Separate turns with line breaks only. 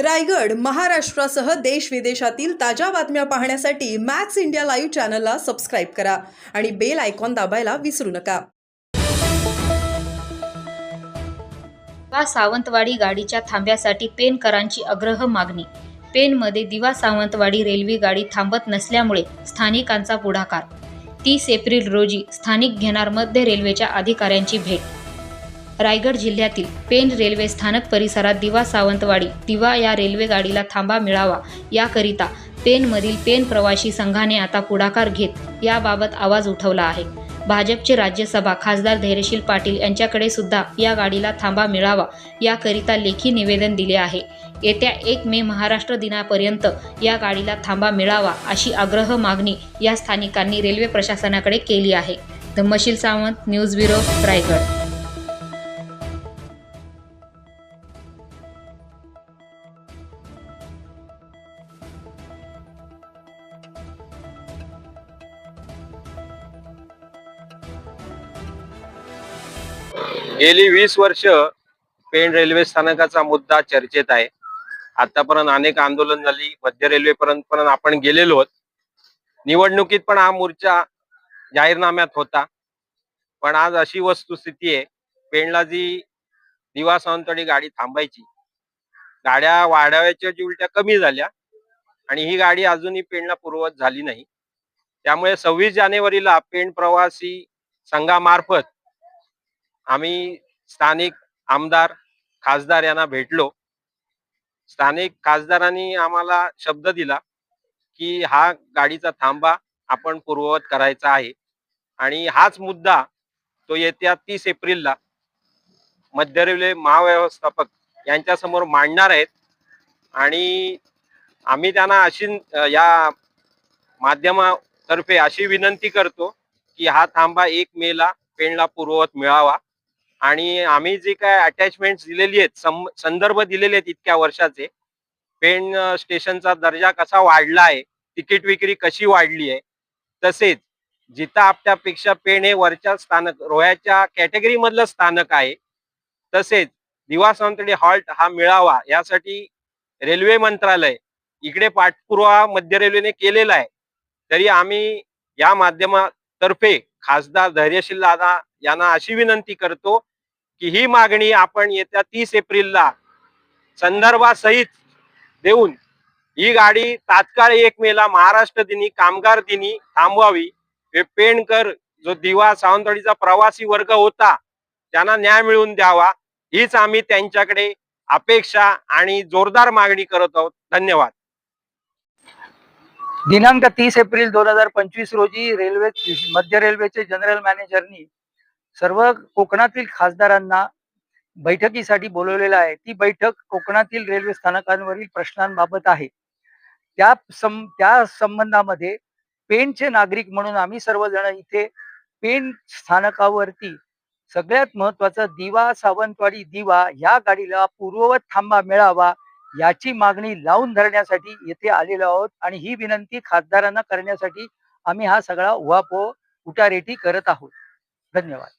रायगड महाराष्ट्रासह देश विदेशातील ताज्या बातम्या पाहण्यासाठी मॅक्स इंडिया लाईव्ह चॅनलला सबस्क्राईब करा आणि बेल आयकॉन दाबायला विसरू नका.
दिवा सावंतवाडी गाडीच्या थांब्यासाठी पेनकरांची अग्रह मागणी. पेनमध्ये दिवा सावंतवाडी रेल्वे गाडी थांबत नसल्यामुळे स्थानिकांचा पुढाकार. तीस एप्रिल रोजी स्थानिक घेणार मध्य रेल्वेच्या अधिकाऱ्यांची भेट. रायगड जिल्ह्यातील पेन रेल्वे स्थानक परिसरात दिवा सावंतवाडी दिवा या रेल्वे गाडीला थांबा मिळावा. याकरिता पेनमधील पेन प्रवासी संघाने आता पुढाकार घेत याबाबत आवाज उठवला आहे. भाजपचे राज्यसभा खासदार धैर्यशील पाटील यांच्याकडे सुद्धा या गाडीला थांबा मिळावा याकरिता लेखी निवेदन दिले आहे. येत्या एक मे महाराष्ट्र दिनापर्यंत या गाडीला थांबा मिळावा अशी आग्रह मागणी या स्थानिकांनी रेल्वे प्रशासनाकडे केली आहे. Dhammasheel Sawant news bureau Raigad.
गेली वीस वर्ष पेण रेल्वे स्थानकाचा मुद्दा चर्चेत आहे. आतापर्यंत अनेक आंदोलन झाली मध्य रेल्वे पर्यंत पण आपण गेलेलो आहोत. निवडणुकीत पण हा मोर्चा जाहीरनाम्यात होता. पण आज अशी वस्तुस्थिती आहे पेणला जी दिवा सावंतवाडी गाडी थांबायची गाड्या वाढाव्याच्या जी उलट्या कमी झाल्या आणि ही गाडी अजूनही पेणला पूर्वत झाली नाही. त्यामुळे सव्वीस जानेवारीला पेण प्रवासी संघामार्फत आम्ही स्थानिक आमदार खासदार यांना भेटलो. स्थानिक खासदारांनी आम्हाला शब्द दिला की हा गाडीचा थांबा आपण पूर्ववत करायचा आहे. आणि हाच मुद्दा तो येत्या तीस एप्रिलला मध्य रेल्वे महाव्यवस्थापक यांच्यासमोर मांडणार आहेत. आणि आम्ही त्यांना अशी या माध्यमातर्फे अशी विनंती करतो की हा थांबा एक मेला पेणला पूर्ववत मिळावा. आणि आम्ही जे काय अटॅचमेंट दिलेली आहेत संदर्भ दिलेले आहेत इतक्या वर्षाचे पेण स्टेशनचा दर्जा कसा वाढला आहे तिकीट विक्री कशी वाढली आहे तसेच जिथं आपट्यापेक्षा पेण हे वरच्या स्थानक रोह्याच्या कॅटेगरी मधलं स्थानक आहे तसेच दिवा हॉल्ट हा मिळावा यासाठी रेल्वे मंत्रालय इकडे पाठपुरावा मध्य रेल्वेने केलेला आहे. तरी आम्ही या माध्यमातर्फे खासदार धैर्यशील दादा यांना अशी विनंती करतो की ही मागणी आपण येत्या तीस एप्रिलला संदर्भासहित देऊन ही गाडी तात्काळ एक मेला महाराष्ट्र दिनी कामगार दिनी थांबवावी. हे पेणकर जो दिवा सावंतवाडीचा प्रवासी वर्ग होता त्यांना न्याय मिळवून द्यावा. हीच आम्ही त्यांच्याकडे अपेक्षा आणि जोरदार मागणी करत आहोत. धन्यवाद.
दिनांक तीस एप्रिल दोन हजार पंचवीस रोजी रेल्वे मध्य रेल्वेचे जनरल मॅनेजरनी सर्व कोकणातील खासदारांना बैठकीसाठी बोलवलेलं आहे. ती बैठक कोकणातील रेल्वे स्थानकांवरील प्रश्नांबाबत आहे. त्या सं त्या संबंधामध्ये पेणचे नागरिक म्हणून आम्ही सर्वजण इथे पेण स्थानकावरती सगळ्यात महत्त्वाचा दिवा सावंतवाडी दिवा या गाडीला पूर्ववत थांबा मिळावा याची मागणी लावून धरण्यासाठी येथे आलेलो आहोत आणि ही विनंती खासदारांना करण्यासाठी आम्ही हा सगळा उहापोह उटारेटी करत आहोत. धन्यवाद.